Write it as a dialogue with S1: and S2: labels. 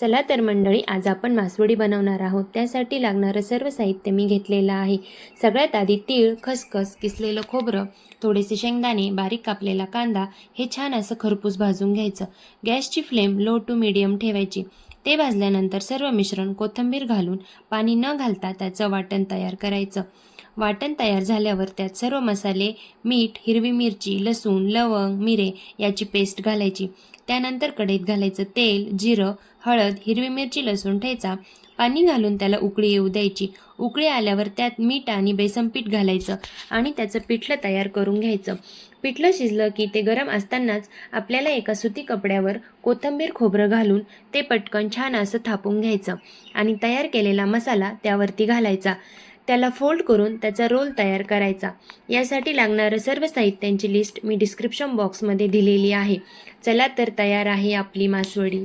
S1: चला तर मंडळी आज आपण मासवडी बनवणार आहोत. त्यासाठी लागणारं सर्व साहित्य मी घेतलेलं आहे. सगळ्यात आधी तीळ खसखस किसलेलं खोबरं थोडेसे शेंगदाणे बारीक कापलेला कांदा हे छान असं खरपूस भाजून घ्यायचं. गॅसची फ्लेम लो टू मिडियम ठेवायची. ते भाजल्यानंतर सर्व मिश्रण कोथिंबीर घालून पाणी न घालता त्याचं वाटण तयार करायचं. वाटण तयार झाल्यावर त्यात सर्व मसाले मीठ हिरवी मिरची लसूण लवंग मिरे याची पेस्ट घालायची. त्यानंतर कढईत घालायचं तेल जिरं हळद हिरवी मिरची लसूण ठेचा. पाणी घालून त्याला उकळी येऊ द्यायची. उकळी आल्यावर त्यात मीठ आणि बेसन पीठ घालायचं आणि त्याचं पिठलं तयार करून घ्यायचं. पिठलं शिजलं की ते गरम असतानाच आपल्याला एका सुती कपड्यावर कोथिंबीर खोबरं घालून ते पटकन छान असं थापून घ्यायचं आणि तयार केलेला मसाला त्यावरती घालायचा. त्याला फोल्ड करून त्याचा रोल तयार करायचा. यासाठी लागणारं सर्व साहित्यांची लिस्ट मी डिस्क्रिप्शन बॉक्समध्ये दिलेली आहे. चला तर तयार आहे आपली मासवडी.